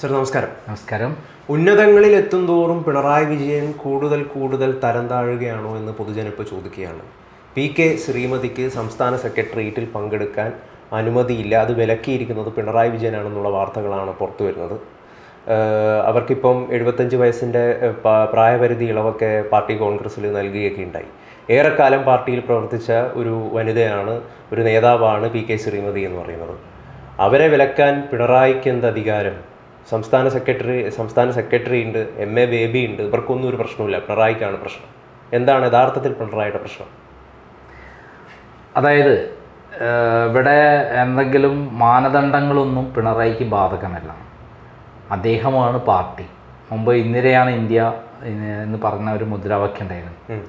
Sir നമസ്കാരം. നമസ്കാരം. ഉന്നതങ്ങളിൽ എത്തും തോറും പിണറായി വിജയൻ കൂടുതൽ കൂടുതൽ തരം താഴുകയാണോ എന്ന് പൊതുജനം ഇപ്പോൾ ചോദിക്കുകയാണ്. പി കെ ശ്രീമതിക്ക് സംസ്ഥാന സെക്രട്ടേറിയറ്റിൽ പങ്കെടുക്കാൻ അനുമതിയില്ല. അത് വിലക്കിയിരിക്കുന്നത് പിണറായി വിജയനാണെന്നുള്ള വാർത്തകളാണ് പുറത്തു വരുന്നത്. അവർക്കിപ്പം എഴുപത്തഞ്ച് വയസ്സിന്റെ പ്രായപരിധി ഇളവൊക്കെ പാർട്ടി കോൺഗ്രസ്സിൽ നൽകുകയൊക്കെ ഉണ്ടായി. ഏറെക്കാലം പാർട്ടിയിൽ പ്രവർത്തിച്ച ഒരു വനിതയാണ് ഒരു നേതാവാണ് പി കെ ശ്രീമതി എന്ന് പറയുന്നത്. അവരെ വിലക്കാൻ പിണറായിക്ക് എന്ത് അധികാരം? സംസ്ഥാന സെക്രട്ടറി സംസ്ഥാന സെക്രട്ടറി ഉണ്ട് എം എ ബേബി ഉണ്ട്. ഇവർക്കൊന്നും ഒരു പ്രശ്നമില്ല പിണറായിക്കാണ് പ്രശ്നം. എന്താണ് യഥാർത്ഥത്തിൽ പിണറായിയുടെ പ്രശ്നം? അതായത് ഇവിടെ എന്തെങ്കിലും മാനദണ്ഡങ്ങളൊന്നും പിണറായിക്ക് ബാധകമല്ല. അദ്ദേഹമാണ് പാർട്ടി. മുമ്പ് ഇന്ദിരയാണ് ഇന്ത്യ എന്ന് എന്ന് പറഞ്ഞ ഒരു മുദ്രാവാക്യം ഉണ്ടായിരുന്നു.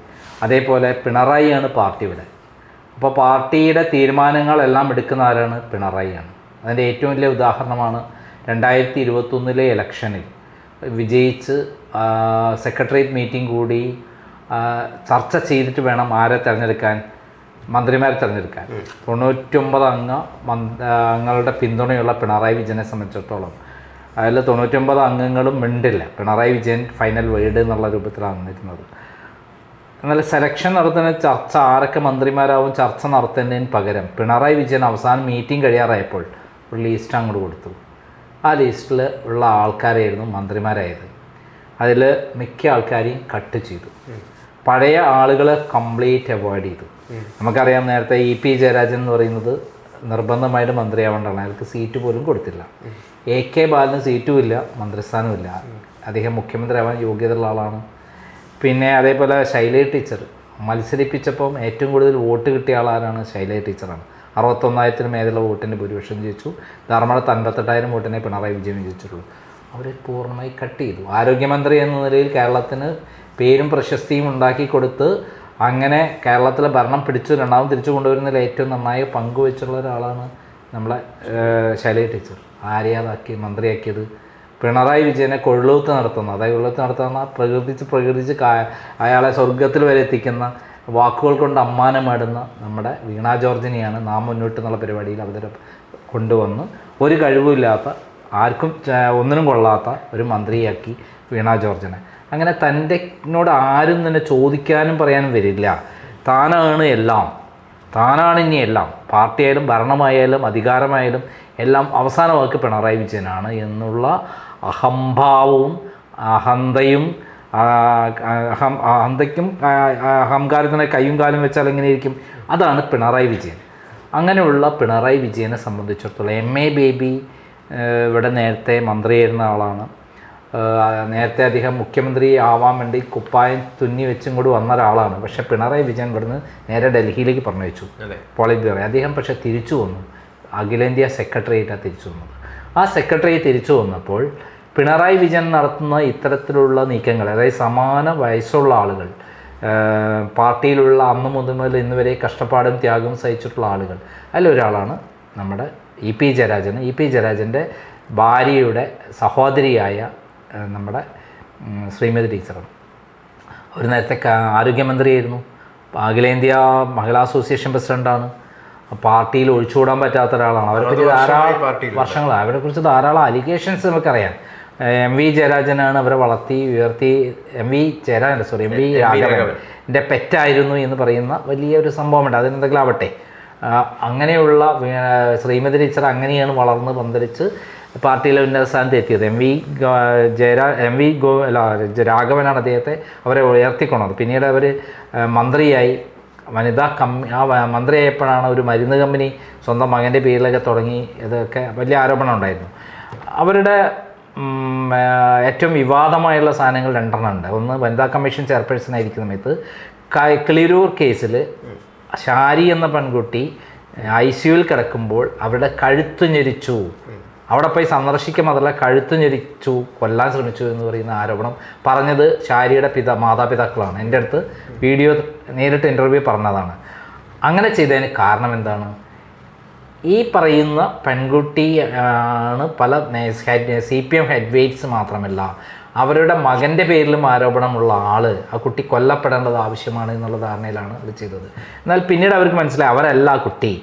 അതേപോലെ പിണറായിയാണ് പാർട്ടി ഇവിടെ. അപ്പോൾ പാർട്ടിയുടെ തീരുമാനങ്ങളെല്ലാം എടുക്കുന്ന ആരാണ്? പിണറായിയാണ്. അതിന്റെ ഏറ്റവും വലിയ ഉദാഹരണമാണ് രണ്ടായിരത്തി ഇരുപത്തൊന്നിലെ ഇലക്ഷനിൽ വിജയിച്ച് സെക്രട്ടേറിയറ്റ് മീറ്റിംഗ് കൂടി ചർച്ച ചെയ്തിട്ട് വേണം ആരെ തിരഞ്ഞെടുക്കാൻ മന്ത്രിമാരെ തിരഞ്ഞെടുക്കാൻ. തൊണ്ണൂറ്റൊമ്പത് അംഗ അംഗങ്ങളുടെ പിന്തുണയുള്ള പിണറായി വിജയനെ സംബന്ധിച്ചിടത്തോളം അതിൽ തൊണ്ണൂറ്റൊമ്പത് അംഗങ്ങളും മിണ്ടില്ല. പിണറായി വിജയൻ ഫൈനൽ വേർഡ് എന്നുള്ള രൂപത്തിലാണ് വന്നിരുന്നത് എന്നാൽ സെലക്ഷൻ നടത്തുന്ന ചർച്ച ആരൊക്കെ മന്ത്രിമാരാവും ചർച്ച നടത്തുന്നതിന് പകരം പിണറായി വിജയൻ അവസാനം മീറ്റിംഗ് കഴിയാറായപ്പോൾ ഒരു ലീസ്റ്റ് അങ്ങോട്ട് കൊടുത്തു. ആ ലിസ്റ്റിൽ ഉള്ള ആൾക്കാരായിരുന്നു മന്ത്രിമാരായത്. അതിൽ മിക്ക ആൾക്കാരെയും കട്ട് ചെയ്തു. പഴയ ആളുകളെ കംപ്ലീറ്റ് അവോയ്ഡ് ചെയ്തു. നമുക്കറിയാം നേരത്തെ ഇ പി ജയരാജൻ എന്ന് പറയുന്നത് നിർബന്ധമായിട്ട് മന്ത്രിയാവേണ്ടതാണ്. അയാൾക്ക് സീറ്റ് പോലും കൊടുത്തില്ല. എ കെ ബാലന് സീറ്റും ഇല്ല മന്ത്രിസ്ഥാനവും ഇല്ല. അദ്ദേഹം മുഖ്യമന്ത്രി ആവാൻ യോഗ്യതയുള്ള ആളാണ്. പിന്നെ അതേപോലെ ശൈലേ ടീച്ചർ. മത്സരിപ്പിച്ചപ്പം ഏറ്റവും കൂടുതൽ വോട്ട് കിട്ടിയ ആളാരാണ് ശൈല ടീച്ചറാണ്. അറുപത്തൊന്നായിരത്തിന് മേലുള്ള വോട്ടിന് ഭൂരിപക്ഷം ജയിച്ചു. ധർമ്മടത്ത് അൻപത്തെട്ടായിരം വോട്ടിനെ പിണറായി വിജയൻ ജയിച്ചിട്ടുള്ളൂ അവരെ പൂർണമായി കട്ട് ചെയ്തു. ആരോഗ്യമന്ത്രി എന്ന നിലയിൽ കേരളത്തിന് പേരും പ്രശസ്തിയും ഉണ്ടാക്കി കൊടുത്ത് അങ്ങനെ കേരളത്തിലെ ഭരണം പിടിച്ചു രണ്ടാമത് തിരിച്ചു കൊണ്ടുവരുന്നതിൽ ഏറ്റവും നന്നായി പങ്കുവെച്ചുള്ള ഒരാളാണ് നമ്മളെ ശൈലജ ടീച്ചർ. ആര്യാതാക്കി മന്ത്രിയാക്കിയത് പിണറായി വിജയനെ കൊള്ളൂത്ത് നടത്തുന്ന അതായത് കൊള്ളൂത്ത് നടത്തുന്ന പ്രകൃതിച്ച് പ്രകൃതിച്ച് അയാളെ സ്വർഗത്തിൽ വരെ എത്തിക്കുന്ന വാക്കുകൾ കൊണ്ട് അമ്മാനമാടുന്ന നമ്മുടെ വീണ ജോർജിനെയാണ് നാം മുന്നോട്ട് എന്നുള്ള പരിപാടിയിൽ അവതര കൊണ്ടുവന്ന് ഒരു കഴിവുമില്ലാത്ത ആർക്കും ഒന്നിനും കൊള്ളാത്ത ഒരു മന്ത്രിയാക്കി വീണ ജോർജിനെ. അങ്ങനെ തന്റെനോട് ആരും തന്നെ ചോദിക്കാനും പറയാനും വരില്ല. താനാണ് എല്ലാം. താനാണ് ഇനി എല്ലാം. പാർട്ടിയായാലും ഭരണമായാലും അധികാരമായാലും എല്ലാം അവസാന വാക്ക് പിണറായി വിജയനാണ് എന്നുള്ള അഹംഭാവവും അഹന്തയും അഹം അന്തയ്ക്കും അഹങ്കാരത്തിനെ കയ്യും കാലും വെച്ചാൽ എങ്ങനെ ഇരിക്കും അതാണ് പിണറായി വിജയൻ. അങ്ങനെയുള്ള പിണറായി വിജയനെ സംബന്ധിച്ചിടത്തോളം എം എ ബേബി ഇവിടെ നേരത്തെ മന്ത്രിയായിരുന്ന ആളാണ്. നേരത്തെ അദ്ദേഹം മുഖ്യമന്ത്രി ആവാൻ വേണ്ടി കുപ്പായം തുന്നി വെച്ചും കൂടി വന്ന ഒരാളാണ്. പക്ഷേ പിണറായി വിജയൻ ഇവിടുന്ന് നേരെ ഡൽഹിയിലേക്ക് പറഞ്ഞു വെച്ചു. അതെ. Politburo. അദ്ദേഹം പക്ഷേ തിരിച്ചു വന്നു. അഖിലേന്ത്യാ സെക്രട്ടേറിയറ്റാണ് തിരിച്ചു വന്നത്. ആ സെക്രട്ടറി തിരിച്ചു വന്നപ്പോൾ പിണറായി വിജയൻ നടത്തുന്ന ഇത്തരത്തിലുള്ള നീക്കങ്ങൾ അതായത് സമാന വയസ്സുള്ള ആളുകൾ പാർട്ടിയിലുള്ള അന്ന് മുതൽ മുതൽ ഇന്ന് വരെ കഷ്ടപ്പാടും ത്യാഗവും സഹിച്ചിട്ടുള്ള ആളുകൾ അതിലൊരാളാണ് നമ്മുടെ E P Jayarajan. E P ജയരാജന്റെ ഭാര്യയുടെ സഹോദരിയായ നമ്മുടെ ശ്രീമതി ടീച്ചറാണ്. ഒരു നേരത്തെ ആരോഗ്യമന്ത്രിയായിരുന്നു. അഖിലേന്ത്യാ മഹിളാ അസോസിയേഷൻ പ്രസിഡന്റാണ് പാർട്ടിയിൽ ഒഴിച്ചുകൂടാൻ പറ്റാത്ത ഒരാളാണ്. അവരെക്കുറിച്ച് ധാരാളം വർഷങ്ങളാണ് അവരെക്കുറിച്ച് ധാരാളം അലിഗേഷൻസ് നമുക്കറിയാം. എം വി ജയരാജനാണ് അവരെ വളർത്തി ഉയർത്തി. M V Jayarajan sorry M V രാഘവന്റെ പെറ്റായിരുന്നു എന്ന് പറയുന്ന വലിയൊരു സംഭവമുണ്ട്. അതിനെന്തെങ്കിലും ആവട്ടെ. അങ്ങനെയുള്ള ശ്രീമതി ടീച്ചർ അങ്ങനെയാണ് വളർന്ന് പന്തലിച്ച് പാർട്ടിയിലെ ഉന്നത സ്ഥാനത്ത് എത്തിയത്. എം വി ജയരാ എം വി ഗോ അല്ല രാഘവനാണ് അദ്ദേഹത്തെ അവരെ ഉയർത്തിക്കൊണ്ടത്. പിന്നീട് അവർ മന്ത്രിയായി. വനിതാ കമ്മി ആ മന്ത്രിയായപ്പോഴാണ് ഒരു മരുന്ന് കമ്പനി സ്വന്തം മകന്റെ പേരിലൊക്കെ തുടങ്ങി. ഇതൊക്കെ വലിയ ആരോപണം ഉണ്ടായിരുന്നു അവരുടെ ഏറ്റവും വിവാദമായുള്ള സാധനങ്ങൾ രണ്ടെണ്ണം ഉണ്ട് ഒന്ന് വനിതാ കമ്മീഷൻ ചെയർപേഴ്സൺ ആയിരിക്കുന്ന സമയത്ത് കളിരൂർ കേസിൽ ഷാരി എന്ന പെൺകുട്ടി ഐ സിയുവിൽ കിടക്കുമ്പോൾ അവരുടെ കഴുത്ത് ഞെരിച്ചു. അവിടെ പോയി സന്ദർശിക്കുക മാത്രമല്ല കഴുത്ത് ഞെരിച്ചു കൊല്ലാൻ ശ്രമിച്ചു എന്ന് പറയുന്ന ആരോപണം പറഞ്ഞത് ഷാരിയുടെ പിത മാതാപിതാക്കളാണ്. എന്റെ അടുത്ത് വീഡിയോ നേരിട്ട് ഇന്റർവ്യൂ പറഞ്ഞതാണ്. അങ്ങനെ ചെയ്തതിന് കാരണം എന്താണ്? ഈ പറയുന്ന പെൺകുട്ടി ആണ് പല C P M head weights മാത്രമല്ല അവരുടെ മകന്റെ പേരിലും ആരോപണമുള്ള ആൾ ആ കുട്ടി കൊല്ലപ്പെടേണ്ടത് ആവശ്യമാണ് എന്നുള്ള ധാരണയിലാണ് അത് ചെയ്തത്. എന്നാൽ പിന്നീട് അവർക്ക് മനസ്സിലായി അവരല്ല ആ കുട്ടി.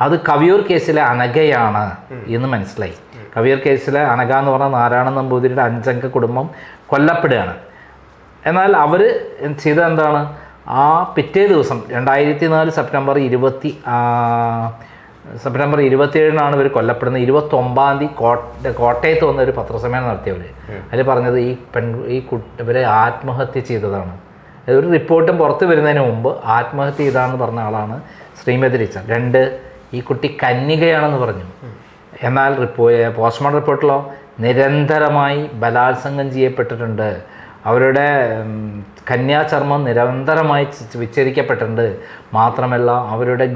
അത് കവിയൂർ കേസിലെ അനഘയാണ് എന്ന് മനസ്സിലായി. കവിയൂർ കേസിലെ അനഘ എന്ന് പറഞ്ഞ നാരായണ നമ്പൂതിരിയുടെ അഞ്ചംഗ കുടുംബം കൊല്ലപ്പെടുകയാണ്. എന്നാൽ അവർ ചെയ്തത് എന്താണ്? ആ പിറ്റേ ദിവസം രണ്ടായിരത്തി നാല് സെപ്റ്റംബർ ഇരുപത്തി സെപ്റ്റംബർ ഇരുപത്തിയേഴിനാണ് ഇവർ കൊല്ലപ്പെടുന്നത്. ഇരുപത്തൊമ്പതാം തീയതി കോട്ട കോട്ടയത്ത് വന്ന ഒരു പത്രസമ്മേളനം നടത്തിയവർ അതിൽ പറഞ്ഞത് ഈ പെൺ ഈ കുട്ടി ഇവരെ ആത്മഹത്യ ചെയ്തതാണ്. ഒരു റിപ്പോർട്ടും പുറത്ത് വരുന്നതിന് മുമ്പ് ആത്മഹത്യ ചെയ്താണെന്ന് പറഞ്ഞ ആളാണ് ശ്രീമതി ടീച്ചർ രണ്ട് ഈ കുട്ടി കന്യകയാണെന്ന് പറഞ്ഞു. എന്നാൽ റിപ്പോ പോസ്റ്റ്മോർട്ടം റിപ്പോർട്ടിലോ നിരന്തരമായി ബലാത്സംഗം ചെയ്യപ്പെട്ടിട്ടുണ്ട്. അവരുടെ കന്യാചർമ്മം നിരന്തരമായി വിച്ഛേദിക്കപ്പെട്ടിട്ടുണ്ട്. മാത്രമല്ല അവരുടെ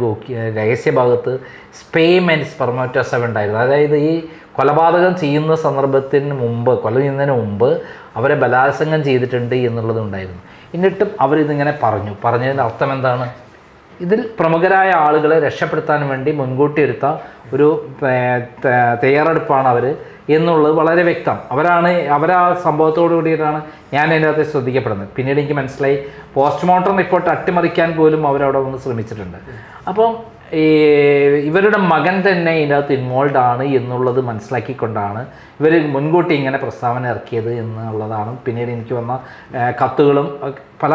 രഹസ്യഭാഗത്ത് സ്പെയിം ആൻഡ് സ്പെർമോറ്റോസവ് ഉണ്ടായിരുന്നു. അതായത് ഈ കൊലപാതകം ചെയ്യുന്ന സന്ദർഭത്തിന് മുമ്പ് കൊല ചെയ്യുന്നതിന് മുമ്പ് അവരെ ബലാത്സംഗം ചെയ്തിട്ടുണ്ട് എന്നുള്ളതുണ്ടായിരുന്നു. എന്നിട്ടും അവരിതിങ്ങനെ പറഞ്ഞു. പറഞ്ഞതിന്റെ അർത്ഥം എന്താണ്? ഇതിൽ പ്രമുഖരായ ആളുകളെ രക്ഷപ്പെടുത്താൻ വേണ്ടി മുൻകൂട്ടി എടുത്ത ഒരു തയ്യാറെടുപ്പാണ് അവർ എന്നുള്ളത് വളരെ വ്യക്തം. അവരാണ് അവരാ സംഭവത്തോടു കൂടിയിട്ടാണ് ഞാൻ അതിന്റെ അകത്ത് ശ്രദ്ധിക്കപ്പെടുന്നത്. പിന്നീട് എനിക്ക് മനസ്സിലായി പോസ്റ്റ്മോർട്ടം റിപ്പോർട്ട് അട്ടിമറിക്കാൻ പോലും അവരവിടെ വന്ന് ശ്രമിച്ചിട്ടുണ്ട്. അപ്പം ഇവരുടെ മകൻ തന്നെ ഇതിനകത്ത് ഇൻവോൾവ് ആണ് എന്നുള്ളത് മനസ്സിലാക്കിക്കൊണ്ടാണ് ഇവർ മുൻകൂട്ടി ഇങ്ങനെ പ്രസ്താവന ഇറക്കിയത് എന്നുള്ളതാണ്. പിന്നീട് എനിക്ക് വന്ന കത്തുകളും പല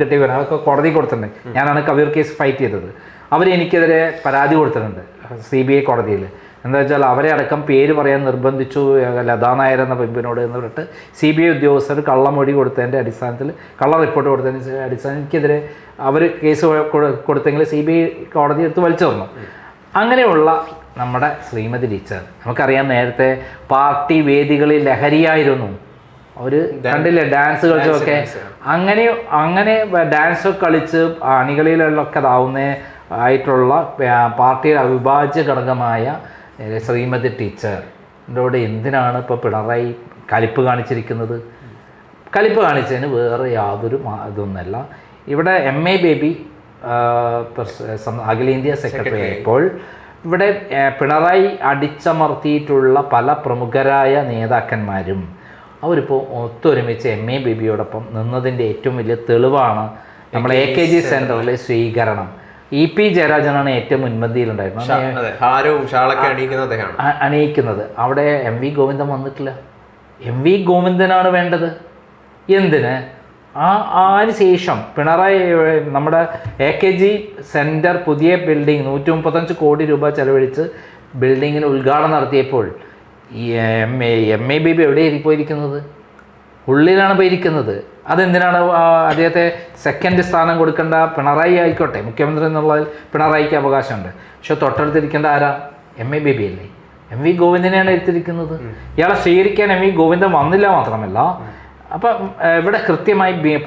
കിട്ടിയ വിവരം അതൊക്കെ കോടതി കൊടുത്തിട്ടുണ്ട്. ഞാനാണ് കബീർ കേസ് ഫൈറ്റ് ചെയ്തത്. അവർ എനിക്കെതിരെ പരാതി കൊടുത്തിട്ടുണ്ട് സി ബി ഐ കോടതിയിൽ എന്താ വെച്ചാൽ അവരെ അടക്കം പേര് പറയാൻ നിർബന്ധിച്ചു ഏർ, ലതാ നായർ എന്ന പെമ്പിനോട് എന്ന് പറഞ്ഞിട്ട് സി ബി ഐ ഉദ്യോഗസ്ഥർ കള്ളമൊഴി കൊടുത്തതിന്റെ അടിസ്ഥാനത്തിൽ കള്ള റിപ്പോർട്ട് കൊടുത്തതിന്റെ അടിസ്ഥാനത്തിൽ എനിക്കെതിരെ അവർ കേസ് കൊടുത്തെങ്കിൽ സി ബി ഐ കോടതി എടുത്ത് വലിച്ചു തന്നു. അങ്ങനെയുള്ള നമ്മുടെ ശ്രീമതി ടീച്ചർ നമുക്കറിയാം നേരത്തെ പാർട്ടി വേദികളിൽ ലഹരിയായിരുന്നു. അവർ കണ്ടില്ലേ ഡാൻസ് കളിച്ചൊക്കെ അങ്ങനെ അങ്ങനെ ഡാൻസ് കളിച്ച് അണികളിലൊക്കെ ഇതാവുന്ന ആയിട്ടുള്ള പാർട്ടിയുടെ അവിഭാജ്യ ഘടകമായ ശ്രീമതി ഇതോടെ എന്തിനാണ് ഇപ്പോൾ പിണറായി കലിപ്പ് കാണിച്ചിരിക്കുന്നത്? കലിപ്പ് കാണിച്ചതിന് വേറെ യാതൊരു ഇതൊന്നുമല്ല ഇവിടെ എം എ ബേബി അഖിലേന്ത്യാ സെക്രട്ടറി ആയപ്പോൾ ഇവിടെ പിണറായി അടിച്ചമർത്തിയിട്ടുള്ള പല പ്രമുഖരായ നേതാക്കന്മാരും അവരിപ്പോൾ ഒത്തൊരുമിച്ച് എം എ ബേബിയോടൊപ്പം നിന്നതിന്റെ ഏറ്റവും വലിയ തെളിവാണ് നമ്മൾ എ കെ ജി സെന്ററിലെ സ്വീകരണം. ഇ പി ജയരാജനാണ് ഏറ്റവും മുൻപന്തിയിലുണ്ടായിരുന്നത്. അണിയിക്കുന്നത്. അവിടെ എം വി ഗോവിന്ദൻ വന്നിട്ടില്ല. എം വി ഗോവിന്ദനാണ് വേണ്ടത്. എന്തിന്? ആ അതിന് ശേഷം പിണറായി നമ്മുടെ എ കെ ജി സെന്റർ പുതിയ ബിൽഡിംഗ് നൂറ്റി മുപ്പത്തഞ്ച് കോടി രൂപ ചെലവഴിച്ച് ബിൽഡിങ്ങിന് ഉദ്ഘാടനം നടത്തിയപ്പോൾ ഈ M A M A B B എവിടെയാണ് പോയിരിക്കുന്നത്? ഉള്ളിലാണ് ഭരിക്കുന്നത്. അതെന്തിനാണ് അദ്ദേഹത്തെ സെക്കൻഡ് സ്ഥാനം കൊടുക്കേണ്ട പിണറായി ആയിക്കോട്ടെ മുഖ്യമന്ത്രി എന്നുള്ളതിൽ പിണറായിക്ക് അവകാശമുണ്ട്. പക്ഷെ തൊട്ടടുത്തിരിക്കേണ്ട ആരാ? എം എ ബേബി അല്ലേ? എം വി ഗോവിന്ദനെയാണ് എടുത്തിരിക്കുന്നത്. ഇയാളെ സ്വീകരിക്കാൻ എം വി ഗോവിന്ദൻ വന്നില്ല മാത്രമല്ല. അപ്പം ഇവിടെ കൃത്യമായി ബി-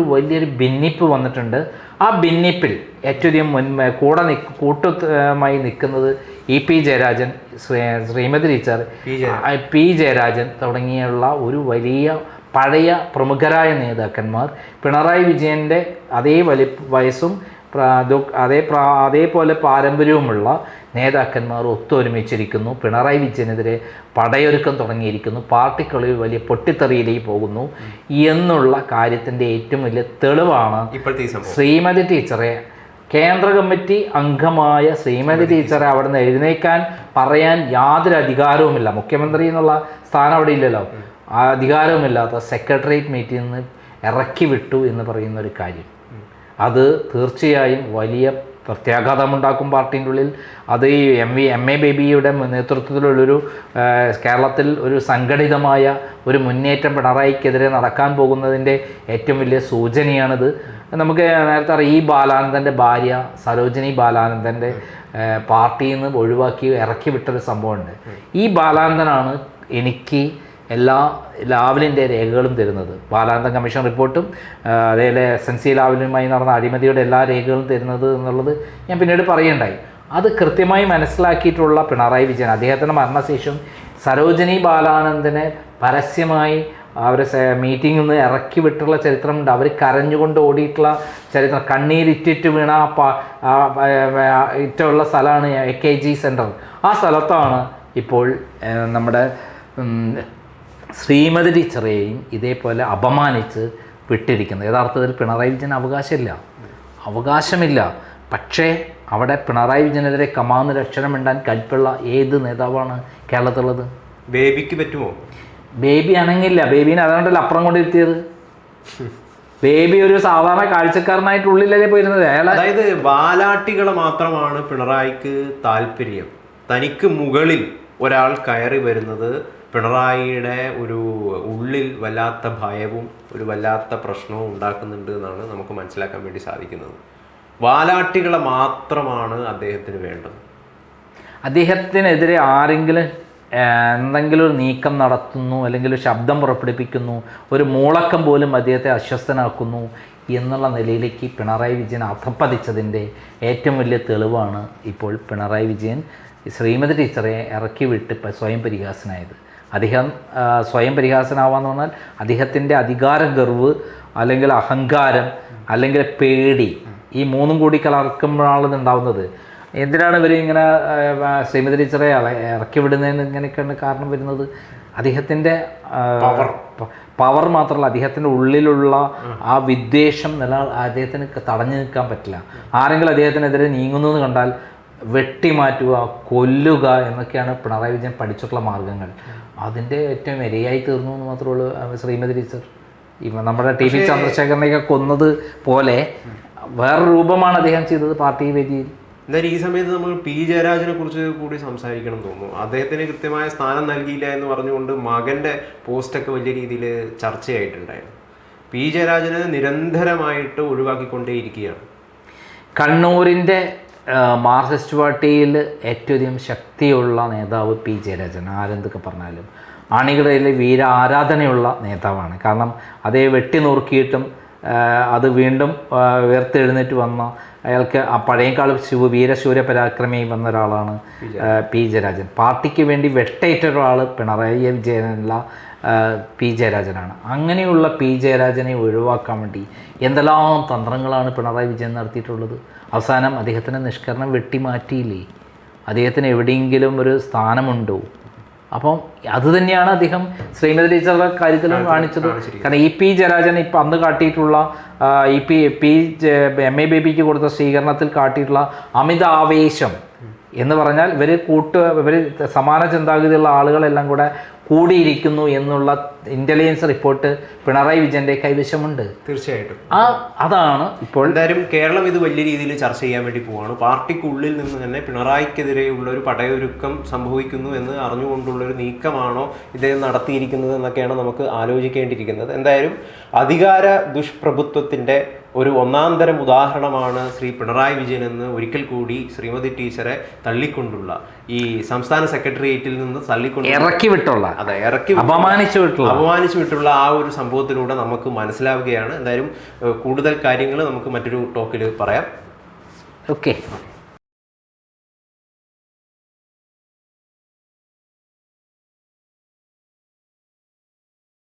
വലിയൊരു ഭിന്നിപ്പ് വന്നിട്ടുണ്ട്. ആ ഭിന്നിപ്പിൽ ഏറ്റവും മുൻ കൂടെ നി കൂട്ടമായി നിൽക്കുന്നത് E. P. Jayarajan Sri Sreemathi teacher P. Jayarajan തുടങ്ങിയുള്ള ഒരു വലിയ പഴയ പ്രമുഖരായ നേതാക്കന്മാർ പിണറായി വിജയന്റെ അതേ വലി വയസ്സും അതേ പ്രാ അതേപോലെ പാരമ്പര്യവുമുള്ള നേതാക്കന്മാർ ഒത്തൊരുമിച്ചിരിക്കുന്നു. പിണറായി വിജയനെതിരെ പടയൊരുക്കം തുടങ്ങിയിരിക്കുന്നു. പാർട്ടിക്കുള്ളിൽ വലിയ പൊട്ടിത്തെറിയിലേക്ക് പോകുന്നു എന്നുള്ള കാര്യത്തിന്റെ ഏറ്റവും വലിയ തെളിവാണ് ശ്രീമതി ടീച്ചറെ. കേന്ദ്ര കമ്മിറ്റി അംഗമായ ശ്രീമതി ടീച്ചറെ അവിടെ നിന്ന് എഴുന്നേക്കാൻ പറയാൻ യാതൊരു അധികാരവുമില്ല. മുഖ്യമന്ത്രി എന്നുള്ള സ്ഥാനം അവിടെ ഇല്ലല്ലോ. ആ അധികാരവുമില്ലാത്ത സെക്രട്ടേറിയറ്റ് മീറ്റിൽ നിന്ന് ഇറക്കി വിട്ടു എന്ന് പറയുന്ന ഒരു കാര്യം. അത് തീർച്ചയായും വലിയ പ്രത്യാഘാതമുണ്ടാക്കും പാർട്ടിന്റെ ഉള്ളിൽ. അത് ഈ എം വി എം എ ബേബിയുടെ നേതൃത്വത്തിലുള്ളൊരു കേരളത്തിൽ ഒരു സംഘടിതമായ ഒരു മുന്നേറ്റം പിണറായിക്കെതിരെ നടക്കാൻ പോകുന്നതിന്റെ ഏറ്റവും വലിയ സൂചനയാണിത്. നമുക്ക് നേരത്തെ അറിയാം ഈ ബാലാനന്ദന്റെ ഭാര്യ സരോജിനി ബാലാനന്ദന്റെ പാർട്ടിയിൽ നിന്ന് ഒഴിവാക്കി ഇറക്കി വിട്ടൊരു സംഭവമുണ്ട്. ഈ ബാലാനന്ദനാണ് എനിക്ക് എല്ലാ ലാവലിന്റെ രേഖകളും തരുന്നത്. ബാലാനന്ദ കമ്മീഷൻ റിപ്പോർട്ടും അതേപോലെ എസ് എൻ സി ലാവലുമായി നടന്ന അഴിമതിയുടെ എല്ലാ രേഖകളും തരുന്നത് എന്നുള്ളത് ഞാൻ പിന്നീട് പറയുണ്ടായി അത് കൃത്യമായി മനസ്സിലാക്കിയിട്ടുള്ള പിണറായി വിജയൻ അദ്ദേഹത്തിന്റെ മരണശേഷം സരോജിനി ബാലാനന്ദനെ പരസ്യമായി അവരെ മീറ്റിംഗിൽ നിന്ന് ഇറക്കി വിട്ടുള്ള ചരിത്രമുണ്ട്. അവർ കരഞ്ഞുകൊണ്ട് ഓടിയിട്ടുള്ള ചരിത്രം കണ്ണീരിറ്റിറ്റ് വീണ ഇറ്റുള്ള സ്ഥലമാണ് എ കെ ജി സെന്റർ. ആ സ്ഥലത്താണ് ഇപ്പോൾ നമ്മുടെ ശ്രീമതി ടീച്ചറെയും ഇതേപോലെ അപമാനിച്ച് വിട്ടിരിക്കുന്നത് യഥാർത്ഥത്തിൽ പിണറായി വിജയൻ അവകാശമില്ല. അവകാശമില്ല. പക്ഷേ അവിടെ പിണറായി വിജയനെതിരെ കമാന്ന് രക്ഷണം ഇണ്ടാൻ കൽപ്പുള്ള ഏത് നേതാവാണ് കേരളത്തിലുള്ളത്? ബേബിക്ക് പറ്റുമോ? ബേബി അനങ്ങില്ല. ബേബീനെ അതുകൊണ്ടല്ല അപ്പുറം കൊണ്ടിരുത്തിയത് ബേബി ഒരു സാധാരണ കാഴ്ചക്കാരനായിട്ട് ഉള്ളിലല്ലേ പോയിരുന്നത്? അയാൾ അതായത് വാലാട്ടികളെ മാത്രമാണ് പിണറായിക്ക് താല്പര്യം. തനിക്ക് മുകളിൽ ഒരാൾ കയറി വരുന്നത് പിണറായിയുടെ ഒരു ഉള്ളിൽ വല്ലാത്ത ഭയവും ഒരു വല്ലാത്ത പ്രശ്നവും ഉണ്ടാക്കുന്നുണ്ട് എന്നാണ് നമുക്ക് മനസ്സിലാക്കാൻ വേണ്ടി സാധിക്കുന്നത്. വാലാട്ടികളെ മാത്രമാണ് അദ്ദേഹത്തിന് വേണ്ടത്. അദ്ദേഹത്തിനെതിരെ ആരെങ്കിലും എന്തെങ്കിലും ഒരു നീക്കം നടത്തുന്നു അല്ലെങ്കിൽ ഒരു ശബ്ദം പുറപ്പെടുപ്പിക്കുന്നു ഒരു മൂളക്കം പോലും അദ്ദേഹത്തെ അസ്വസ്ഥനാക്കുന്നു എന്നുള്ള നിലയിലേക്ക് പിണറായി വിജയൻ അധപ്പതിച്ചതിന്റെ ഏറ്റവും വലിയ തെളിവാണ് ഇപ്പോൾ പിണറായി വിജയൻ ശ്രീമതി ടീച്ചറെ ഇറക്കി വിട്ട് സ്വയം പരിഹാസനായത്. അദ്ദേഹം സ്വയം പരിഹാസനാവാന്ന് പറഞ്ഞാൽ അദ്ദേഹത്തിന്റെ അധികാര ഗർവ് അല്ലെങ്കിൽ അഹങ്കാരം അല്ലെങ്കിൽ പേടി ഈ മൂന്നും കൂടി കലർക്കുമ്പോഴാണ് ഉണ്ടാവുന്നത് എന്തിനാണ് ഇവർ ഇങ്ങനെ ശ്രീമതി ടീച്ചറെ ഇറക്കി വിടുന്നതിന് ഇങ്ങനെയൊക്കെയാണ് കാരണം വരുന്നത്? അദ്ദേഹത്തിന്റെ പവർ മാത്രമല്ല അദ്ദേഹത്തിന്റെ ഉള്ളിലുള്ള ആ വിദ്വേഷം നില അദ്ദേഹത്തിന് തടഞ്ഞു നിൽക്കാൻ പറ്റില്ല. ആരെങ്കിലും അദ്ദേഹത്തിനെതിരെ നീങ്ങുന്നു എന്ന് കണ്ടാൽ വെട്ടിമാറ്റുക കൊല്ലുക എന്നൊക്കെയാണ് പിണറായി വിജയൻ പഠിച്ചിട്ടുള്ള മാർഗങ്ങൾ. അതിന്റെ ഏറ്റവും ഇരയായി തീർന്നു എന്ന് മാത്രമേ ഉള്ളൂ ശ്രീമതി ടീച്ചർ. ഇവ നമ്മുടെ ടി വി ചന്ദ്രശേഖരനെയൊക്കെ കൊന്നത് പോലെ വേറെ രൂപമാണ് അദ്ദേഹം ചെയ്തത് പാർട്ടി വേദിയിൽ. എന്തായാലും ഈ സമയത്ത് നമ്മൾ പി ജയരാജനെ കുറിച്ച് കൂടി സംസാരിക്കണം തോന്നുന്നു. അദ്ദേഹത്തിന് കൃത്യമായ സ്ഥാനം നൽകിയില്ല എന്ന് പറഞ്ഞുകൊണ്ട് മകന്റെ പോസ്റ്റൊക്കെ വലിയ രീതിയിൽ ചർച്ചയായിട്ടുണ്ടായിരുന്നു. പി ജയരാജനെ നിരന്തരമായിട്ട് ഒഴിവാക്കിക്കൊണ്ടേയിരിക്കുകയാണ്. കണ്ണൂരിന്റെ മാർക്സിസ്റ്റ് പാർട്ടിയിൽ ഏറ്റവും അധികം ശക്തിയുള്ള നേതാവ് പി ജയരാജൻ. ആരെന്തൊക്കെ പറഞ്ഞാലും അണികളിലെ വീര ആരാധനയുള്ള നേതാവാണ്. കാരണം അതേ വെട്ടി നുറുക്കിയിട്ടും അത് വീണ്ടും ഉയർത്തെഴുന്നേറ്റ് വന്ന അയാൾക്ക് ആ പഴയകാല ശിവ വീരശൂര പരാക്രമി വന്ന ഒരാളാണ് പി ജയരാജൻ. പാർട്ടിക്ക് വേണ്ടി വെട്ടേറ്റ ഒരാൾ പിണറായി വിജയനല്ല പി ജയരാജനാണ്. അങ്ങനെയുള്ള പി ജയരാജനെ ഒഴിവാക്കാൻ വേണ്ടി എന്തെല്ലാം തന്ത്രങ്ങളാണ് പിണറായി വിജയൻ നടത്തിയിട്ടുള്ളത്? അവസാനം അദ്ദേഹത്തിന്റെ നിഷ്കരണം വെട്ടിമാറ്റിയില്ലേ? അദ്ദേഹത്തിന് എവിടെയെങ്കിലും ഒരു സ്ഥാനമുണ്ടോ? അപ്പം അത് തന്നെയാണ് അദ്ദേഹം ശ്രീമതി ടീച്ചറുടെ കാര്യത്തിലും കാണിച്ചത്. കാരണം ഇ പി ജയരാജൻ ഇപ്പം അന്ന് കാട്ടിയിട്ടുള്ള E P P M A ബേബിക്ക് കൊടുത്ത സ്വീകരണത്തിൽ കാട്ടിയിട്ടുള്ള അമിത ആവേശം എന്ന് പറഞ്ഞാൽ ഇവർ കൂട്ട് ഇവർ സമാന ചിന്താഗതിയുള്ള ആളുകളെല്ലാം കൂടെ കൂടിയിരിക്കുന്നു എന്നുള്ള ഇന്റലിജൻസ് റിപ്പോർട്ട് പിണറായി വിജയന്റെ കൈവശമുണ്ട്. തീർച്ചയായിട്ടും. ആ അതാണ് ഇപ്പോൾ എന്തായാലും കേരളം ഇത് വലിയ രീതിയിൽ ചർച്ച ചെയ്യാൻ വേണ്ടി പോവാണ്. പാർട്ടിക്കുള്ളിൽ നിന്ന് തന്നെ പിണറായിക്കെതിരെയുള്ള ഒരു പടയൊരുക്കം സംഭവിക്കുന്നു എന്ന് അറിഞ്ഞുകൊണ്ടുള്ള ഒരു നീക്കമാണോ ഇദ്ദേഹം നടത്തിയിരിക്കുന്നത് എന്നൊക്കെയാണ് നമുക്ക് ആലോചിക്കേണ്ടിയിരിക്കുന്നത്. എന്തായാലും അധികാര ദുഷ്പ്രഭുത്വത്തിന്റെ ഒരു ഒന്നാന്തരം ഉദാഹരണമാണ് ശ്രീ പിണറായി വിജയൻ എന്ന് ഒരിക്കൽ കൂടി ശ്രീമതി ടീച്ചറെ തള്ളിക്കൊണ്ടുള്ള ഈ സംസ്ഥാന സെക്രട്ടേറിയറ്റിൽ നിന്ന് തള്ളിക്കൊണ്ട് ഇറക്കി വിട്ടുള്ള അതെ ഇറക്കി അപമാനിച്ചു വിട്ടുള്ള. അപമാനിച്ചു വിട്ടുള്ള ആ ഒരു സംഭവത്തിലൂടെ നമുക്ക് മനസ്സിലാവുകയാണ്. എന്തായാലും കൂടുതൽ കാര്യങ്ങൾ നമുക്ക് മറ്റൊരു ടോക്കിൽ പറയാം. ഓക്കെ